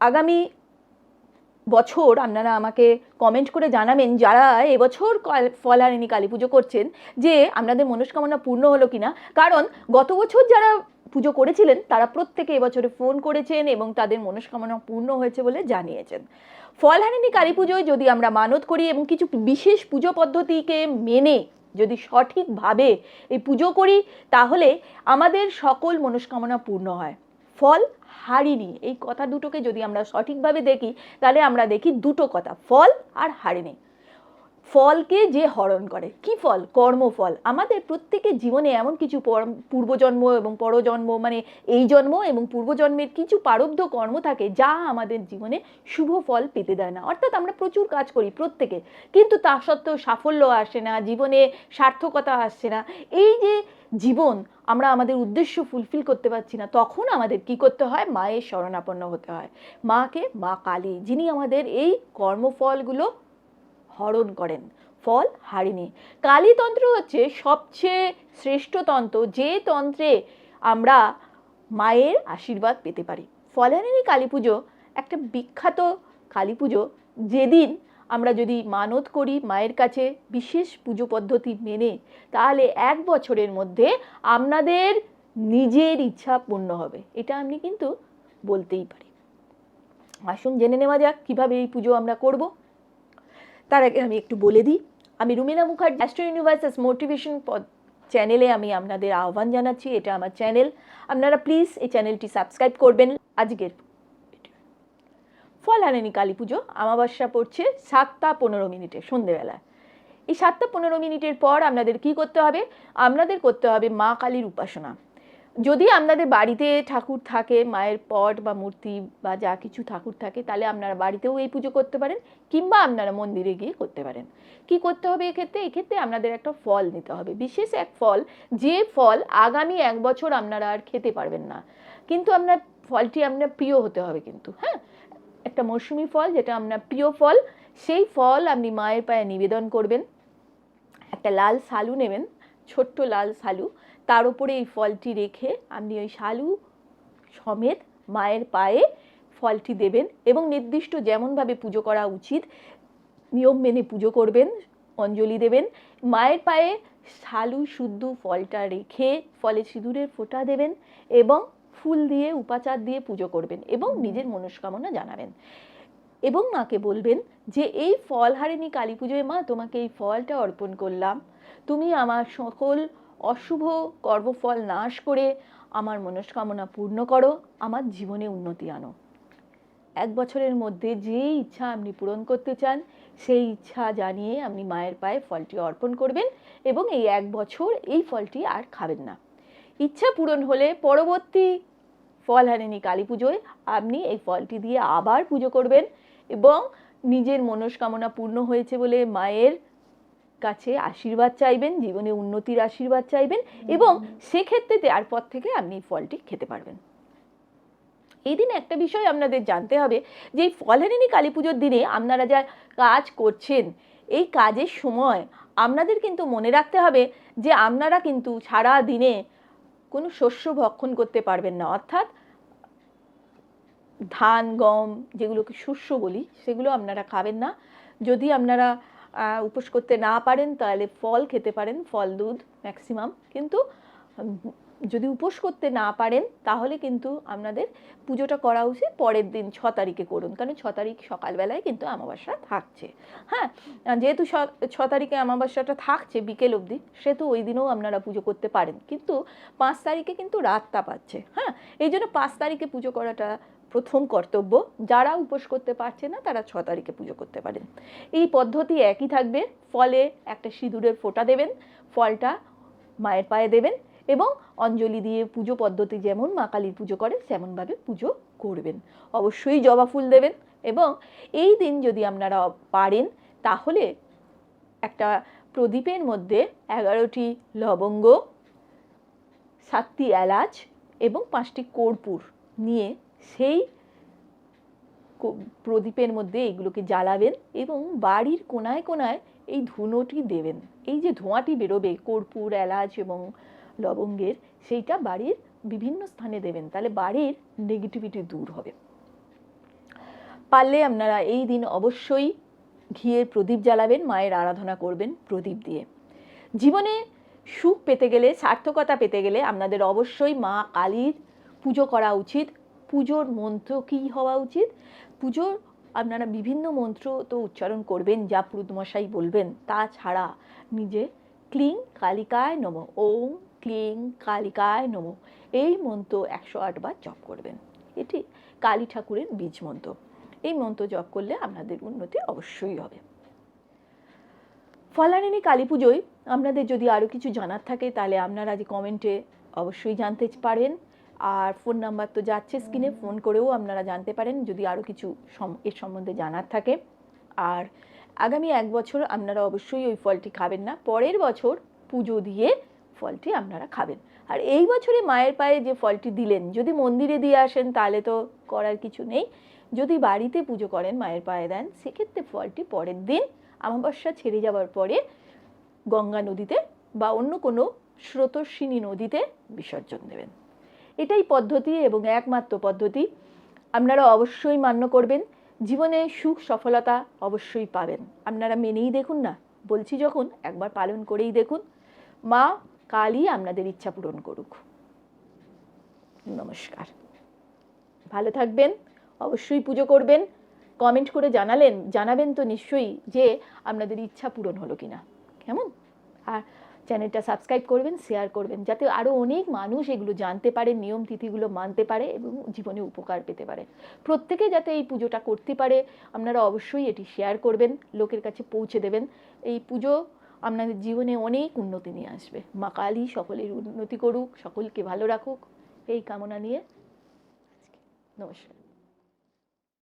আগামী বছর আপনারা আমাকে কমেন্ট করে জানাবেন যারা এবছর ফলহারিণী কালী পুজো করছেন, যে আপনাদের মনস্কামনা পূর্ণ হলো কিনা। কারণ গত বছর যারা পুজো করেছিলেন, তারা প্রত্যেকে এবছরে ফোন করেছেন এবং তাদের মনস্কামনা পূর্ণ হয়েছে বলে জানিয়েছেন। ফলহারিণী কালী পুজোয় যদি আমরা মানত করি এবং কিছু বিশেষ পুজো পদ্ধতিকে মেনে যদি সঠিকভাবে এই পুজো করি, তাহলে আমাদের সকল মনস্কামনা পূর্ণ হয়। ফল হারিনি। এই কথা দুটোকে যদি আমরা সঠিকভাবে দেখি, তাহলে আমরা দেখি দুটো কথা, ফল আর হারিনি। ফলকে যে হরণ করে। কি ফল? কর্মফল। আমাদের প্রত্যেকের জীবনে এমন কিছু পর- পূর্বজন্ম এবং পরজন্ম মানে এই জন্ম এবং পূর্বজন্মের কিছু প্রারব্ধ কর্ম থাকে যা আমাদের জীবনে শুভ ফল পেতে দেয় না। অর্থাৎ আমরা প্রচুর কাজ করি প্রত্যেকে। কিন্তু তা সত্ত্বেও সাফল্য আসে না, জীবনে সার্থকতা আসছে না। এই যে জীবন আমরা আমাদের উদ্দেশ্য ফুলফিল করতে পারছি না, তখন আমাদের কি করতে হয়? মায়ের শরণাপন্ন হতে হয়। মাকে মা কালী, যিনি আমাদের এই কর্মফলগুলো হরণ করেন। ফল হারিনি কালীতন্ত্র হচ্ছে সবচেয়ে শ্রেষ্ঠ তন্ত্র। যে তন্ত্রে আমরা মায়ের আশীর্বাদ পেতে পারি। ফলহারিণী কালী পুজো একটা বিখ্যাত কালী পুজো যেদিন আমরা যদি মানত করি মায়ের কাছে বিশেষ পুজো পদ্ধতি মেনে, তাহলে এক বছরের মধ্যে আপনাদের নিজের ইচ্ছা পূর্ণ হবে। এটা আপনি কিন্তু বলতেই পারি। আসুন জেনে নেওয়া যাক কীভাবে এই পুজো আমরা করব। তার আগে আমি একটু বলে দিই, আমি Rumila Mukherjee astro universus motivation চ্যানেলে আমি আপনাদের আহ্বান জানাচ্ছি, এটা আমার চ্যানেল আপনারা প্লিজ এই চ্যানেলটি সাবস্ক্রাইব করবেন। আজকের ফলহারিণী কালী পুজো আমাবস্যা পড়ছে সাতটা পনেরো মিনিটে, সন্ধেবেলা। এই সাতটা পনেরো মিনিটের পর আপনাদের কি করতে হবে? আপনাদের করতে হবে মা কালীর উপাসনা। যদি আপনাদের বাড়িতে ঠাকুর থাকে, মায়ের পট বা মূর্তি বা যা কিছু ঠাকুর থাকে, তাহলে আপনারা বাড়িতেও এই পুজো করতে পারেন কিংবা আপনারা মন্দিরে গিয়ে করতে পারেন। কি করতে হবে এক্ষেত্রে? এক্ষেত্রে আপনাদের একটা ফল নিতে হবে। বিশেষ এক ফল, যে ফল আগামী এক বছর আপনারা আর খেতে পারবেন না। কিন্তু আপনার ফলটি আপনার প্রিয় হতে হবে কিন্তু হ্যাঁ? একটা মৌসুমি ফল, যেটা আপনার প্রিয় ফল, সেই ফল আপনি মায়ের পায়ে নিবেদন করবেন। একটা লাল শালু নেবেন, ছোট্ট লাল শালু তার উপরে এই ফলটি রেখে আপনি ওই শালু সমেত মায়ের পায়ে ফলটি দেবেন এবং নির্দিষ্ট যেমনভাবে পুজো করা উচিত, নিয়ম মেনে পুজো করবেন, অঞ্জলি দেবেন। মায়ের পায়ে শালু শুদ্ধ ফলটা রেখে ফলে সিঁদুরের ফোঁটা দেবেন এবং ফুল দিয়ে, উপাচার দিয়ে পুজো করবেন এবং নিজের মনস্কামনা জানাবেন। এবং মাকে বলবেন যে, এই ফল হারিনি কালী পুজোয় মা, তোমাকে এই ফলটা অর্পণ করলাম। তুমি আমার সকল অশুভ কর্মফল নাশ করে আমার মনস্কামনা পূর্ণ করো, আমার জীবনে উন্নতি আনো। এক বছরের মধ্যে যে ইচ্ছা আপনি পূরণ করতে চান, সেই ইচ্ছা জানিয়ে আপনি মায়ের পায়ে ফলটি অর্পণ করবেন এবং এই এক বছর এই ফলটি আর খাবেন না। ইচ্ছা পূরণ হলে পরবর্তী ফল হারেনি কালী পুজোয় আপনি এই ফলটি দিয়ে আবার পুজো করবেন এবং নিজের মনস্কামনা পূর্ণ হয়েছে বলে মায়ের কাছে আশীর্বাদ চাইবেন জীবনে উন্নতির আশীর্বাদ চাইবেন এবং সেক্ষেত্রে তারপর থেকে আপনি এই ফলটি খেতে পারবেন। এই দিনে একটা বিষয় আপনাদের জানতে হবে যে এই ফলহারিণী কালী পুজোর দিনে আপনারা যা কাজ করছেন এই কাজের সময় আপনাদের কিন্তু মনে রাখতে হবে যে আপনারা কিন্তু সারা দিনে কোনো শস্য ভক্ষণ করতে পারবেন না। অর্থাৎ ধান গম যেগুলোকে শস্য বলি সেগুলো আপনারা খাবেন না। যদি আপনারা উপোস করতে না পারেন, তাহলে ফল খেতে পারেন, ফল, দুধ ম্যাক্সিমাম কিন্তু যদি উপোস করতে না পারেন, তাহলে কিন্তু আপনাদের পুজোটা করা উচিত পরের দিন, ছ তারিখে করুন। কারণ ছ তারিখ সকালবেলায় কিন্তু অমাবস্যা থাকছে। হ্যাঁ যেহেতু ছ- তারিখে অমাবস্যাটা থাকছে বিকেল অবধি, সেহেতু ওই দিনেও আপনারা পুজো করতে পারেন। কিন্তু, পাঁচ তারিখে কিন্তু রাতটা পাচ্ছে। হ্যাঁ এই জন্য পাঁচ তারিখে পুজো করাটা প্রথম কর্তব্য, যারা উপোস করতে পারছে না, তারা ছ তারিখে পুজো করতে পারেন। এই পদ্ধতি একই থাকবে, ফলে একটা সিঁদুরের ফোঁটা দেবেন, ফলটা মায়ের পায়ে দেবেন এবং অঞ্জলি দিয়ে পুজো পদ্ধতি যেমন মা কালীর পুজো করে তেমনভাবে পুজো করবেন। অবশ্যই জবা ফুল দেবেন এবং এই দিন যদি আপনারা পারেন, তাহলে একটা প্রদীপের মধ্যে এগারোটি লবঙ্গ, সাতটি এলাচ এবং পাঁচটি কর্পূর নিয়ে সেই প্রদীপের মধ্যে এগুলোকে জ্বালাবেন এবং বাড়ির কোনায় কোনায় এই ধুনোটি দেবেন। এই যে ধোঁয়াটি বেরোবে, কর্পূর, এলাচ এবং লবঙ্গের, সেইটা বাড়ির বিভিন্ন স্থানে দেবেন। তাহলে বাড়ির নেগেটিভিটি দূর হবে। পারলে আপনারা এই দিন অবশ্যই ঘিয়ের প্রদীপ জ্বালাবেন, মায়ের আরাধনা করবেন প্রদীপ দিয়ে। জীবনে সুখ পেতে গেলে, সার্থকতা পেতে গেলে আপনাদের অবশ্যই মা কালীর পুজো করা উচিত। পুজোর মন্ত্র কী হওয়া উচিত? পুজোর আপনারা বিভিন্ন মন্ত্র তো উচ্চারণ করবেন, যা পুরুতমশাই বলবেন, তাছাড়া নিজে ক্লিং কালিকায় নম, ওম ক্লিং কালিকায় নম, এই মন্ত্র একশো আটবার জপ করবেন। এটি কালী ঠাকুরের বীজ মন্ত্র। এই মন্ত্র জপ করলে আপনাদের উন্নতি অবশ্যই হবে। ফলানিনী কালী পুজোয় আপনাদের যদি আরও কিছু জানার থাকে, তাহলে আপনারা যে কমেন্টে অবশ্যই জানতে পারেন। আর ফোন নাম্বার তো যাচ্ছে স্ক্রিনে ফোন করেও আপনারা জানতে পারেন যদি আরও কিছু এর সম্বন্ধে জানার থাকে। আর আগামী এক বছর আপনারা অবশ্যই ওই ফলটি খাবেন না, পরের বছর পুজো দিয়ে ফলটি আপনারা খাবেন। আর এই বছরে মায়ের পায়ে যে ফলটি দিলেন, যদি মন্দিরে দিয়ে আসেন তাহলে তো করার কিছু নেই। যদি বাড়িতে পুজো করেন মায়ের পায়ে দেন, সেক্ষেত্রে ফলটি পরের দিন আমাবস্যা ছেড়ে যাওয়ার পরে গঙ্গা নদীতে বা অন্য কোনো স্রোতস্বিনী নদীতে বিসর্জন দেবেন। এটাই পদ্ধতি এবং একমাত্র পদ্ধতি। আপনারা অবশ্যই মান্য করবেন। জীবনে সুখ, সফলতা অবশ্যই পাবেন। আপনারা মেনেই দেখুন না। বলছি যখন, একবার পালন করেই দেখুন। মা, কালই আপনাদের ইচ্ছা পূরণ করুক। নমস্কার। ভালো থাকবেন, অবশ্যই পুজো করবেন। কমেন্ট করে জানালেন, জানাবেন তো নিশ্চয়ই যে আপনাদের ইচ্ছা পূরণ হলো কিনা। কেমন? আর চ্যানেলটা সাবস্ক্রাইব করবেন, শেয়ার করবেন, যাতে আরও অনেক মানুষ এগুলো জানতে পারে, নিয়ম তিথিগুলো মানতে পারে এবং জীবনে উপকার পেতে পারে। প্রত্যেকে যাতে এই পুজোটা করতে পারে, আপনারা অবশ্যই এটি শেয়ার করবেন, লোকের কাছে পৌঁছে দেবেন। এই পুজো আপনাদের জীবনে অনেক উন্নতি নিয়ে আসবে। মা কালী সকলের উন্নতি করুক, সকলকে ভালো রাখুক। এই কামনা নিয়ে নমস্কার।